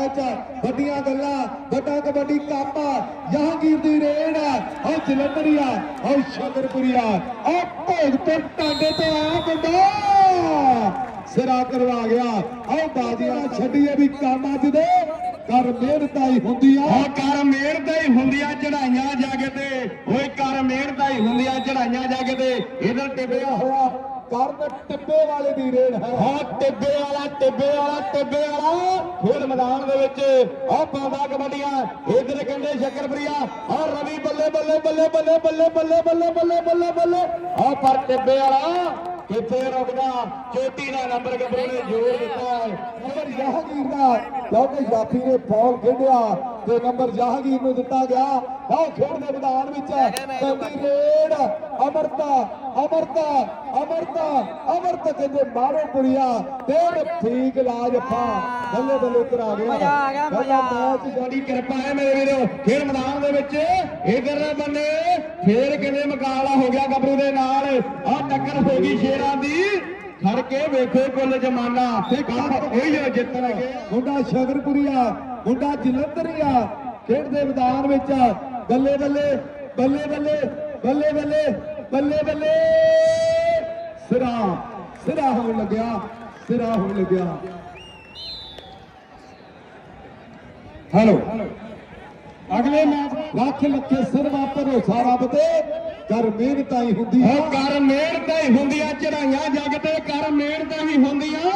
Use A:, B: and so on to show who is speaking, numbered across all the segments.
A: Match ਵੱਡੀਆਂ ਗੱਲਾਂ, ਵੱਡਾ ਕਬੱਡੀ ਕੱਪ ਜਹਾਂਗੀਰ ਦੀ ਰੇਡ ਓ ਜਲੰਧਰੀਆ ਓ ਸ਼ਕਰਪੁਰੀਆ ਓ ਭੋਗਪੁਰ ਟਾਂਡੇ ਤੋਂ ਆਇਆ ਮੁੰਡਾ। ਸਿਰਾ ਕਰਵਾ ਗਿਆ। ਓ ਬਾਜ਼ੀਆਂ ਛੱਡੀਏ ਵੀ ਕੰਮ ਅੱਜ ਦੇ। ਕਰ ਮਿਹਨਤਾਂ ਹੀ ਹੁੰਦੀਆਂ
B: ਉਹ ਕਰ ਮਿਹਨਤਾਂ ਹੀ ਹੁੰਦੀਆਂ ਚੜਾਈਆਂ ਜਾ ਕੇ ਤੇ। ਓਏ ਕਰ ਮਿਹਨਤਾਂ ਹੀ ਹੁੰਦੀਆਂ ਚੜਾਈਆਂ ਜੱਗ ਤੇ ਇਧਰ ਟਿੱਬਿਆ ਹੋਇਆ
A: ਕਰਨ ਟਿੱਬੇ ਵਾਲੇ ਦੀ ਰੇਡ ਹੈ
B: ਹਾਂ ਟਿੱਬੇ ਵਾਲਾ ਟਿੱਬੇ ਵਾਲਾ ਟਿੱਬੇ ਵਾਲਾ ਖੇਡ ਮੈਦਾਨ ਦੇ ਵਿੱਚ ਆਹ ਪਾਉਂਦਾ ਕਬੱਡੀਆਂ ਇਧਰ ਕਹਿੰਦੇ ਸ਼ੱਕਰਪ੍ਰਿਆ ਆਹ ਰਵੀ ਬੱਲੇ ਬੱਲੇ ਬੱਲੇ ਬੱਲੇ ਬੱਲੇ ਬੱਲੇ ਬੱਲੇ ਬੱਲੇ ਬੱਲੇ ਬੱਲੇ ਆਹ ਪਰ ਟਿੱਬੇ ਵਾਲਾ ਕਿੱਥੇ ਰੁਕਦਾ ਚੋਟੀ ਦਾ ਨੰਬਰ ਗੱਭਰੂ ਨੇ ਜ਼ੋਰ ਦਿੱਤਾ ਹੈ।
A: ਨੰਬਰ ਜਹਾਂਗੀਰ ਦਾ। ਕਿਉਂਕਿ ਜਾਫੀ ਨੇ ਫੌਲ ਖੇਡਿਆ ਤੇ ਨੰਬਰ ਜਹਾਂਗੀਰ ਨੂੰ ਦਿੱਤਾ ਗਿਆ। ਆਹ ਖੇਡ ਦੇ ਮੈਦਾਨ ਵਿੱਚ ਪੈਂਦੀ ਰੇਡ ਅਮਰਤਾ ਅਮਰਤਾ ਅਮਰਤਾ ਅਮਰਤ ਕਹਿੰਦੇ ਮਾਰੋ ਪੁਰੀਆ ਤੇ ਠੀਕ ਇਲਾਜ ਫਾ ਬੱਲੇ ਬੱਲੇ ਉੱਤਰ ਆ ਗਿਆ।
C: ਮਜ਼ਾ ਆ ਗਿਆ, ਮਜ਼ਾ।
A: ਮੈਚ
B: ਬੜੀ ਕਿਰਪਾ ਹੈ ਮੇਰੇ ਵੀਰੋ। ਖੇਡ ਮੈਦਾਨ ਦੇ ਵਿੱਚ ਇਧਰਲੇ ਬੰਨੇ ਫੇਰ ਕਿਵੇਂ ਮੁਕਾਬਲਾ ਹੋ ਗਿਆ ਗੱਭਰੂ ਦੇ ਨਾਲ? ਆਹ ਟੱਕਰ ਹੋ ਗਈ ਸ਼ੇਰਾਂ ਦੀ। ਖੜ ਕੇ ਵੇਖੋ ਕੁੱਲ ਜਮਾਨਾ। ਤੇ ਉਹੀ ਓ ਜਿੱਤਣਗੇ
A: ਮੁੰਡਾ ਸ਼ਗਰਪੁਰੀਆ ਮੁੰਡਾ ਜਲੰਧਰੀਆ ਖੇਡ ਦੇ ਮੈਦਾਨ ਵਿੱਚ। ਬੱਲੇ ਬੱਲੇ ਬੱਲੇ ਬੱਲੇ ਬੱਲੇ ਬੱਲੇ ਬੱਲੇ ਬੱਲੇ। ਸਿਰਾ ਸਿਰਾ ਹੋਣ ਲੱਗਿਆ ਸਿਰਾ ਹੋਣ ਲੱਗਿਆ। ਹੈਲੋ। ਅਗਲੇ ਮੈਚ ਲੱਖ ਲੱਖੇ ਸਿਰ ਵਾਪਰ ਹੋ ਸਾਰਾ ਕਰ ਮਿਹਨਤਾਂ ਹੀ ਹੁੰਦੀ ਹੈ
B: ਕਰ ਮਿਹਨਤਾਂ ਹੀ ਹੁੰਦੀਆਂ ਚੜਾਈਆਂ ਜੱਗ ਤੇ ਕਰ ਮਿਹਨਤਾਂ ਹੀ ਹੁੰਦੀਆਂ।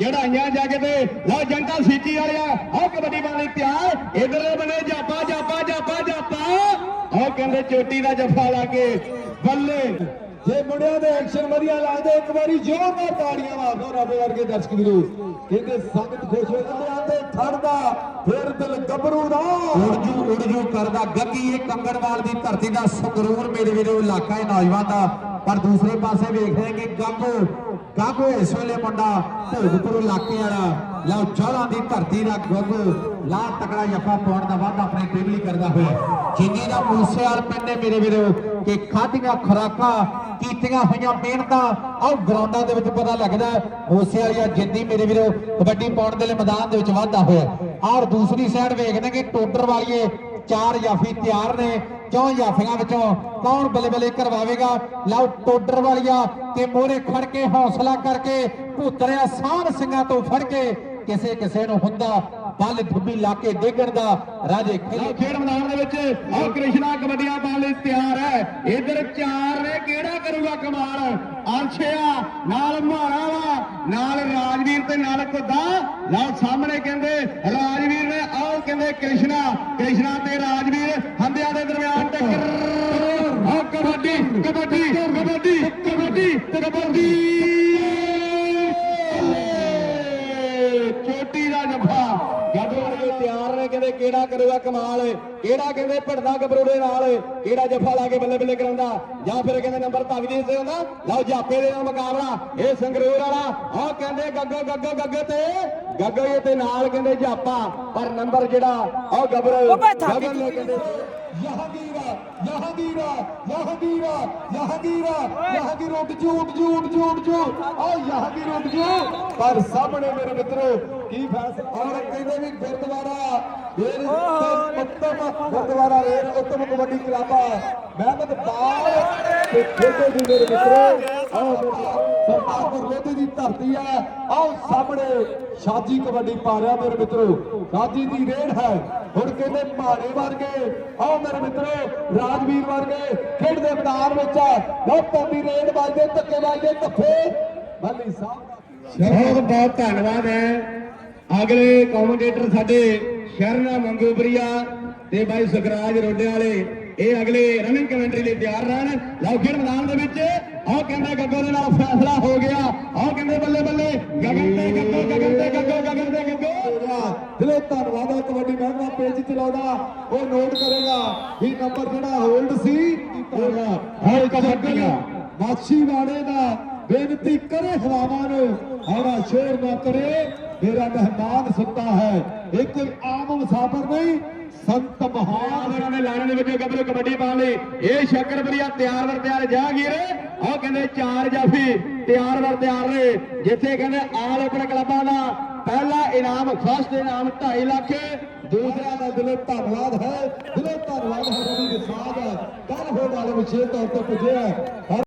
B: ਚੜਾਈਆਂ ਜੱਗ ਤੇ ਲਓ ਜੰਟਾ ਸੀਟੀ ਵਾਲਿਆ, ਆਹ ਕਬੱਡੀ ਵਾਲੀ ਤਿਆਰ। ਇਧਰਲੇ ਬਨੇ ਜਾਪਾ ਜਾਪਾ ਜਾਪਾ ਜਾਪਾ। ਆਹ ਕਹਿੰਦੇ ਚੋਟੀ ਦਾ ਜੱਫਾ ਲਾ ਕੇ ਬੱਲੇ।
A: ਜੇ ਮੁੰਡਿਆਂ ਦੇ ਐਕਸ਼ਨ ਵਧੀਆ ਲੱਗਦੇ, ਇੱਕ ਵਾਰੀ ਜ਼ੋਰਦਾਰ ਤਾੜੀਆਂ ਮਾਰੋ ਰੱਬ ਵਰਗੇ ਦਰਸ਼ਕ ਵੀਰੋ। ਕਹਿੰਦੇ ਸੰਗਤ ਖੁਸ਼ ਹੋ ਜਾਂਦੇ ਆਂਦੇ ਠੜਦਾ ਫਿਰ ਦਿਲ ਗੱਭਰੂ ਦਾ
D: ਉੜਜੂ ਉੜਜੂ ਕਰਦਾ। ਗੱਗੀ ਇਹ ਕੰਗੜਵਾਲ ਦੀ ਧਰਤੀ ਦਾ ਸੰਗਰੂਰ ਮੇਰੇ ਵੀਰੋ, ਇਲਾਕਾ ਹੈ ਨੌਜਵਾਨ ਦਾ। ਪਰ ਦੂਸਰੇ ਪਾਸੇ ਵੇਖਦੇ ਹਾਂ ਕਿ ਗਾਗੋ ਗਾਗੋ ਇਸ ਵੇਲੇ ਮੁੰਡਾ ਭੋਗਪੁਰ ਇਲਾਕੇ ਵਾਲਾ। ਲਓ ਚੌਲਾਂ ਦੀ ਧਰਤੀ ਦਾ ਗੱਗੋ ਲਾ ਤਕੜਾ ਜੱਫਾ ਪਾਉਣ ਦਾ ਵਾਅਦਾ ਆਪਣੇ ਟੀਮ ਕਰਦਾ ਹੋਇਆ। ਜਿੰਨੀ ਦਾ ਮੂਸੇਵਾਲ ਪਿੰਡ ਹੈ ਮੇਰੇ ਵੀਰੋ, ਕਿ ਖਾਧੀਆਂ ਖੁਰਾਕਾਂ, ਕੀਤੀਆਂ ਹੋਈਆਂ ਮਿਹਨਤਾਂ, ਆਹ ਗਰਾਊਂਡਾਂ ਦੇ ਵਿੱਚ ਪਤਾ ਲੱਗਦਾ ਮੂਸੇ ਵਾਲੀਆ ਜਿੰਦੀ ਮੇਰੇ ਵੀਰੋ ਕਬੱਡੀ ਪਾਉਣ ਦੇ ਲਈ ਮੈਦਾਨ ਦੇ ਵਿੱਚ ਵਾਧਾ ਹੋਇਆ ਔਰ ਦੂਸਰੀ ਸਾਈਡ ਵੇਖਦੇ ਕਿ ਟੋਡਰ ਵਾਲੀਏ ਚਾਰ ਜਾਫੀ ਤਿਆਰ ਨੇ, ਚੌਂ ਜਾਫੀਆਂ ਵਿੱਚੋਂ ਕੌਣ ਬੱਲੇ ਬੱਲੇ ਕਰਵਾਵੇਗਾ? ਲਓ ਟੋਡਰ ਵਾਲੀਆ ਤੇ ਮੋਰੇ ਖੜ ਕੇ ਹੌਸਲਾ ਕਰਕੇ ਭੂਤਰਿਆ ਸਾਨ ਸਿੰਘਾਂ ਤੋਂ ਫੜ ਕੇ ਕਿਸੇ ਕਿਸੇ ਨੂੰ ਹੁੰਦਾ, ਬੱਲ ਧੁੱਬੀ ਲਾ ਕੇ ਡੇਗਣ ਦਾ ਰਾਜੇ ਖੇਡ
B: ਮੈਦਾਨ ਦੇ ਵਿੱਚ ਆਹ ਕ੍ਰਿਸ਼ਨਾ ਕਬੱਡੀਆਂ ਪਾਉਣ ਲਈ ਤਿਆਰ ਹੈ। ਇਧਰ ਚਾਰ ਨੇ ਕਿਹੜਾ ਕਰੂਗਾ ਕਮਾਲ? ਅਰਸ਼ਿਆ, ਨਾਲ ਮਾਣਾ ਵਾ ਨਾਲ ਰਾਜਵੀਰ ਤੇ ਨਾਲ ਕੁੱਦਾ। ਨਾਲ ਸਾਹਮਣੇ ਕਹਿੰਦੇ ਰਾਜਵੀਰ ਨੇ, ਆਹ ਕਹਿੰਦੇ ਕ੍ਰਿਸ਼ਨਾ। ਕ੍ਰਿਸ਼ਨਾ ਤੇ ਰਾਜਵੀਰ ਹੰਦਿਆਂ ਦੇ ਦਰਮਿਆਨ ਤੇ ਆਹ ਕਬੱਡੀ ਕਬੱਡੀ ਕਬੱਡੀ ਕਬੱਡੀ ਕਬੱਡੀ। ਚੋਟੀ ਦਾ ਜੱਫਾ। ਨੇ ਤਿਆਰ ਨੇ ਕਹਿੰਦੇ ਕਿਹੜਾ ਕਰੂਗਾ ਕਮਾਲ ਕਿਹੜਾ ਕਹਿੰਦੇ ਭੜਦਾ ਗੱਭਰੂ ਦੇ ਨਾਲ ਕਿਹੜਾ ਜੱਫਾ ਲਾ ਕੇ ਬੱਲੇ ਬੱਲੇ ਕਰਾਉਂਦਾ? ਜਾਂ ਫਿਰ ਕਹਿੰਦੇ ਨੰਬਰ ਤਵੀ ਦੇ ਹੁੰਦਾ ਲਓ ਜਾਪੇ ਦੇ ਨਾਲ ਮੁਕਾਬਲਾ। ਇਹ ਸੰਗਰੂਰ ਵਾਲਾ ਆਹ ਕਹਿੰਦੇ ਗੱਗੋ ਗੱਗੋ ਗੱਗੇ ਤੇ ਗੱਗੋ ਇਹ ਤੇ ਨਾਲ ਕਹਿੰਦੇ ਜਾਪਾ। ਪਰ ਨੰਬਰ ਜਿਹੜਾ
C: ਉਹ ਬੈਠਾ
B: ਗਗਨ ਨੇ ਕਹਿੰਦੇ
A: ਯਹਗੀਰਾ ਯਹਗੀਰਾ ਯਹਗੀਰਾ ਯਹਗੀਰਾ ਯਹਗੀਰ ਉੱਡ ਜੂ ਉੱਡ ਜੂ ਉੱਡ ਜੂ ਉੱਡ ਜੂ ਆ ਯਹਗੀਰ ਉੱਡ ਜੂ ਪਰ ਸਾਹਮਣੇ ਮੇਰੇ ਮਿੱਤਰੋ ਕੀ ਫੈਸਲਾ? ਔਰ ਕਹਿੰਦੇ ਵੀ ਗੁਰਦੁਆਰਾ ਵੇਰ ਉੱਤਮ ਗੁਰਦੁਆਰਾ ਵੇਰ ਉੱਤਮ ਕਬੱਡੀ ਕਲੱਬ ਮਹਿਮਦ ਬਾਲ ਤੇ ਖੇਡੇ ਦੀ ਮੇਰੇ ਮਿੱਤਰੋ। ਆਹ ਸਰਦਾਰ ਗੁਰਲੋਧੀ ਦੀ ਧਰਤੀ ਹੈ। ਆਓ ਸਾਹਮਣੇ ਸ਼ਾਜੀ ਕਬੱਡੀ ਪਾ ਰਿਹਾ ਮੇਰੇ ਮਿੱਤਰੋ। ਸ਼ਾਜੀ ਦੀ ਰੇਡ ਹੈ। ਹੁਣ ਕਹਿੰਦੇ ਭਾਣੇ ਵਰਗੇ। ਆਓ ਮੇਰੇ ਮਿੱਤਰੋ, ਰਾਜਵੀਰ ਵਰਗੇ ਖੇਡਦੇ ਮੈਦਾਨ ਵਿੱਚ ਲੋ ਪੰਦੀ ਰੇਡ ਵੱਜਦੇ, ਧੱਕੇ ਵੱਜਦੇ, ਧੱਫੇ। ਬੱਲੀ ਸਾਹਿਬ
B: ਬਹੁਤ ਬਹੁਤ ਧੰਨਵਾਦ ਹੈ। ਅਗਲੇ ਕਮੈਂਟੇਟਰ ਸਾਡੇ ਸ਼ਰਨਾ ਮੰਗੂਪਰੀਆ ਤੇ ਬਾਈ ਸੁਖਰਾਜ ਰੋਡੇ ਵਾਲੇ। ਇਹ ਅਗਲੇ ਰਨਿੰਗ ਕਮੈਂਟਰੀ ਲਈ ਤਿਆਰ ਰਹਿਣ। ਲਓ ਖੇਡ ਮੈਦਾਨ ਦੇ ਵਿੱਚ। ਆਹ ਕਹਿੰਦੇ ਗੱਗੋ ਦੇ ਨਾਲ ਫੈਸਲਾ ਹੋ ਗਿਆ। ਆਹ ਕਹਿੰਦੇ ਬੱਲੇ ਬੱਲੇ ਗਗਨ ਤੇ ਗੱਗੋ ਗਗਨ ਤੇ ਗੱਗੋ ਗਗਨ ਤੇ ਗੱਗੋ।
A: ਦਿਲੋਂ ਧੰਨਵਾਦ ਹੈ ਕਬੱਡੀ ਮਹਿਕਮਾ ਪੇਜ ਚਲਾਉਂਦਾ ਉਹ ਨੋਟ ਕਰੇਗਾ ਵੀ ਨੰਬਰ ਜਿਹੜਾ ਹੋਲਡ ਸੀ
B: ਹੋਰ ਕਬੱਡੀਆਂ
A: ਮਾਛੀ ਵਾਲੇ ਦਾ। ਬੇਨਤੀ ਕਰੇ ਹਵਾਵਾਂ ਨੂੰ। ਹਵਾ ਸ਼ੋਰ ਨਾ ਕਰੇ। ਮੇਰਾ ਮਹਿਮਾਨ ਸੁੱਤਾ ਹੈ। ਇਹ ਕੋਈ ਆਮ ਮੁਸਾਫਰ ਨਹੀਂ। ਸੰਤ ਮਹਾਨ
B: ਉਹਨਾਂ ਦੇ ਲਾਣੇ ਦੇ ਵਿੱਚ ਗੱਭਰੂ ਕਬੱਡੀ ਪਾਉਣ ਲਈ ਇਹ ਸ਼ੱਕਰਪੁਰੀਆ ਤਿਆਰ ਵਰ ਤਿਆਰ ਜਾਗੀਰ ਆਹ ਕਹਿੰਦੇ ਚਾਰ ਜਾਫੀ ਤਿਆਰ ਵਰ ਤਿਆਰ ਨੇ, ਜਿੱਥੇ ਕਹਿੰਦੇ ਆਲ ਓਪਨ ਕਲੱਬਾਂ ਦਾ ਪਹਿਲਾ ਇਨਾਮ ਫਸਟ ਇਨਾਮ 2.5 ਲੱਖ।
A: ਦੂਸਰਾ ਦਾ ਦਿਲੋਂ ਧੰਨਵਾਦ ਹੈ, ਦਿਲੋਂ ਧੰਨਵਾਦ ਹੈ ਰਵੀ ਵਿਸਾਜ ਕੱਲ ਹੋ ਵਾਲੇ ਵਿਸ਼ੇਸ਼ ਤੌਰ ਤੇ ਪੁੱਜਿਆ